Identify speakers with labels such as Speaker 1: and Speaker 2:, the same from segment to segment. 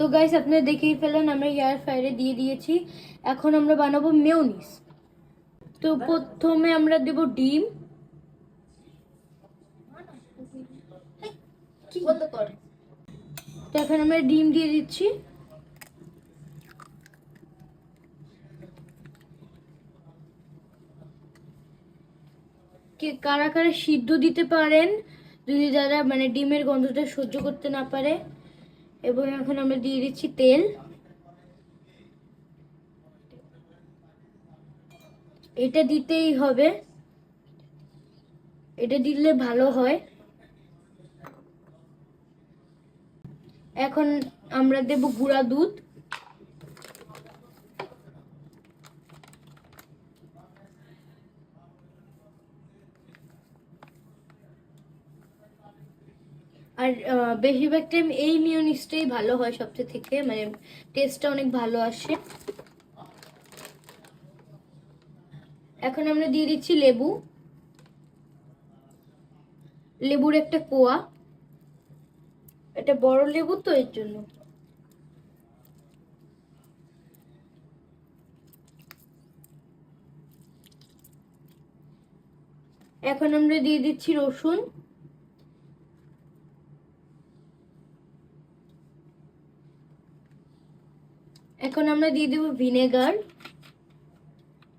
Speaker 1: তো গাইস আপনারা দেখেই ফেলেন আমরা এয়ার ফ্রায়ারে দিয়ে দিয়েছি। এখন আমরা বানাবো মেয়োনিজ তো প্রথমে আমরা দেব ডিম। তো এখন আমরা ডিম দিয়ে দিচ্ছি। কে কারা কারা সিদ্ধ দিতে পারেন, যদি যারা মানে ডিমের গন্ধটা সহ্য করতে না পারে এবং এখন আমরা দিয়ে দিচ্ছি তেল। এটা দিতেই হবে। এটা দিলে ভালো হয়। এখন আমরা দেব গুঁড়া দুধ। আর বেশিরভাগ টাইম এই মিউনিসটাই ভালো হয় সবচেয়ে থেকে মানে টেস্টটা অনেক ভালো আসে। এখন আমরা দিয়ে দিচ্ছি লেবু। লেবুর একটা কোয়া। এটা বড় লেবু তো, এর জন্য। এখন আমরা দিয়ে দিচ্ছি রসুন। এখন আমরা দিয়ে দেব ভিনেগার।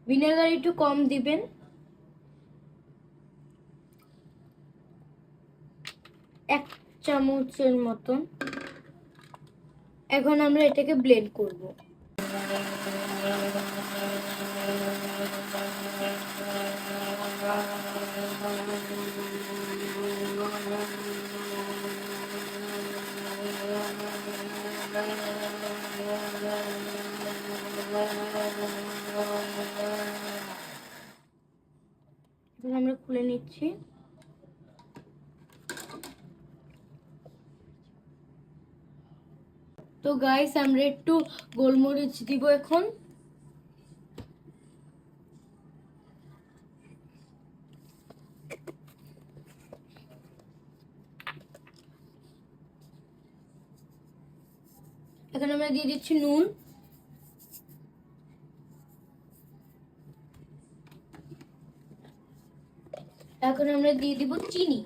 Speaker 1: ভিনেগার একটু কম দিবেন। এক চামচের মতন। এখন আমরা এটাকে ব্লেন্ড করব। এখন আমরা খুলে নিচ্ছি। তো গাইস আমরা একটু গোলমরিচ দিব এখন। এখন আমরা দিয়ে দিচ্ছি নুন। এখন আমরা দিয়ে দিব চিনি।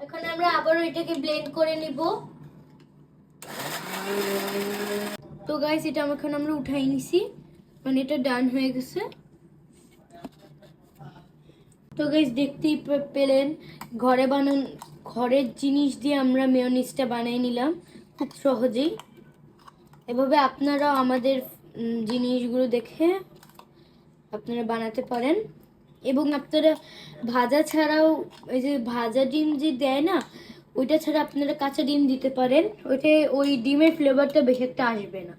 Speaker 1: এখন আমরা আবারও এটাকে ব্লেন্ড করে নিব। তো গাইস এটা এখন আমরা উঠাই নিছি। মানে এটা ডান হয়ে গেছে। তো গাইস দেখতেই পেলেন। ঘরে বানান ঘরের জিনিস দিয়ে আমরা মেয়নিজটা বানিয়ে নিলাম, খুব সহজেই। এভাবে আপনারাও আমাদের জিনিসগুলো দেখে আপনারা বানাতে পারেন। এবং আপনারা ভাজা ছাড়াও ওই যে ভাজা ডিম যে দেয় না, ওইটা ছাড়া আপনারা কাঁচা ডিম দিতে পারেন। ওইটা, ওই ডিমের ফ্লেভারটা বেশি একটা আসবে না।